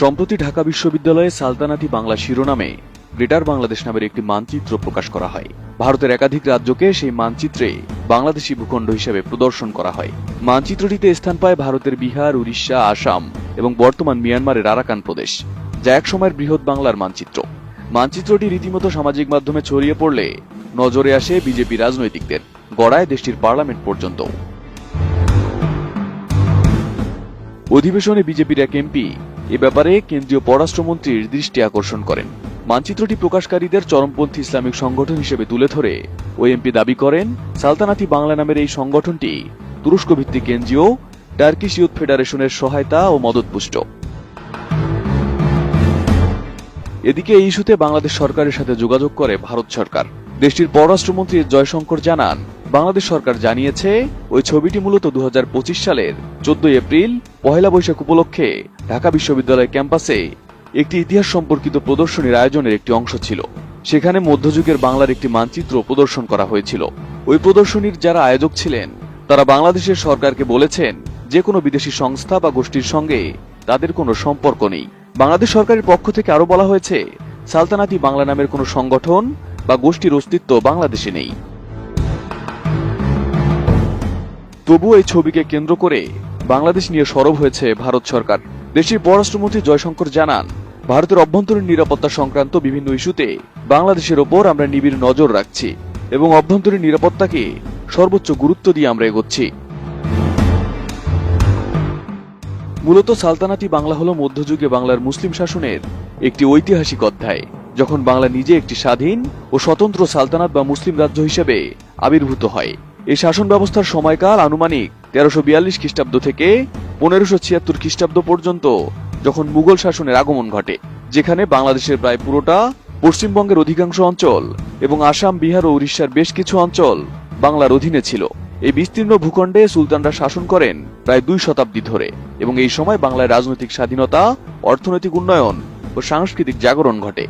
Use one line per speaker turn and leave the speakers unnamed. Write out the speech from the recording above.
সম্প্রতি ঢাকা বিশ্ববিদ্যালয়ে সালতানাতি বাংলা শিরোনামে গ্রেটার বাংলাদেশ নামের একটি মানচিত্র প্রকাশ করা হয়। ভারতের একাধিক রাজ্যকে সেই মানচিত্রে বাংলাদেশি ভূখণ্ড হিসেবে প্রদর্শন করা হয়। মানচিত্রটিতে স্থান পায় ভারতের বিহার, উড়িষ্যা, আসাম এবং বর্তমান মিয়ানমারের আরাকান প্রদেশ, যা একসময়ের বৃহৎ বাংলার মানচিত্র। মানচিত্রটি রীতিমতো সামাজিক মাধ্যমে ছড়িয়ে পড়লে নজরে আসে বিজেপি রাজনৈতিকদের, গড়ায় দেশটির পার্লামেন্ট পর্যন্ত। অধিবেশনে বিজেপির এক এমপি এ ব্যাপারে কেন্দ্রীয় পররাষ্ট্রমন্ত্রীর দৃষ্টি আকর্ষণ করেন। মানচিত্রটি প্রকাশকারীদের চরমপন্থী ইসলামিক সংগঠন হিসেবে তুলে ধরে। ওই এমপি দাবি করেন, সালতানাতি বাংলা নামের এই সংগঠনটি তুরস্ক ভিত্তিক এনজিও, টার্কিশ ইউথ ফেডারেশনের সহায়তা ও মদতপুষ্ট। এদিকে এই ইস্যুতে বাংলাদেশ সরকারের সাথে যোগাযোগ করে ভারত সরকার। দেশটির পররাষ্ট্রমন্ত্রী জয়শঙ্কর জানান বাংলাদেশ সরকার জানিয়েছে, ওই ছবিটি মূলত দু হাজার পঁচিশ সালের চোদ্দই এপ্রিল, পহেলা বৈশাখ উপলক্ষে ঢাকা বিশ্ববিদ্যালয় ক্যাম্পাসে একটি ইতিহাস সম্পর্কিত প্রদর্শনীর আয়োজনের একটি অংশ ছিল। সেখানে মধ্যযুগের বাংলার একটি মানচিত্র প্রদর্শন করা হয়েছিল। ওই প্রদর্শনীর যারা আয়োজক ছিলেন, তারা বাংলাদেশের সরকারকে বলেছেন, যে কোনো বিদেশি সংস্থা বা গোষ্ঠীর সঙ্গে তাদের কোনো সম্পর্ক নেই। বাংলাদেশ সরকারের পক্ষ থেকে আরও বলা হয়েছে, সালতানাতি বাংলা নামের কোনো সংগঠন বা গোষ্ঠীর অস্তিত্ব বাংলাদেশে নেই। তবুও এই ছবিকে কেন্দ্র করে বাংলাদেশ নিয়ে সরব হয়েছে ভারত সরকার। দেশটির পররাষ্ট্রমন্ত্রী জয়শঙ্কর জানান, ভারতের অভ্যন্তরীণ নিরাপত্তা সংক্রান্ত বিভিন্ন ইস্যুতে বাংলাদেশের ওপর আমরা নিবিড় নজর রাখছি এবং অভ্যন্তরীণ নিরাপত্তাকে সর্বোচ্চ গুরুত্ব দিয়ে আমরা এগোচ্ছি। মূলত সালতানাতি বাংলা হল মধ্যযুগে বাংলার মুসলিম শাসনের একটি ঐতিহাসিক অধ্যায়, যখন বাংলা নিজে একটি স্বাধীন ও স্বতন্ত্র সালতানাত বা মুসলিম রাজ্য হিসেবে আবির্ভূত হয়। এই শাসন ব্যবস্থার সময়কাল আনুমানিক তেরোশো বিয়াল্লিশ খ্রিস্টাব্দ থেকে পনেরোশো ছিয়াত্তর খ্রিস্টাব্দ পর্যন্ত, যখন মুঘল শাসনের আগমন ঘটে, যেখানে বাংলাদেশের প্রায় পুরোটা পশ্চিমবঙ্গের অধিকাংশ অঞ্চল এবং আসাম, বিহার ও উড়িষ্যার বেশ কিছু অঞ্চল বাংলার অধীনে ছিল। এই বিস্তীর্ণ ভূখণ্ডে সুলতানরা শাসন করেন প্রায় দুই শতাব্দী ধরে এবং এই সময় বাংলায় রাজনৈতিক স্বাধীনতা, অর্থনৈতিক উন্নয়ন ও সাংস্কৃতিক জাগরণ ঘটে।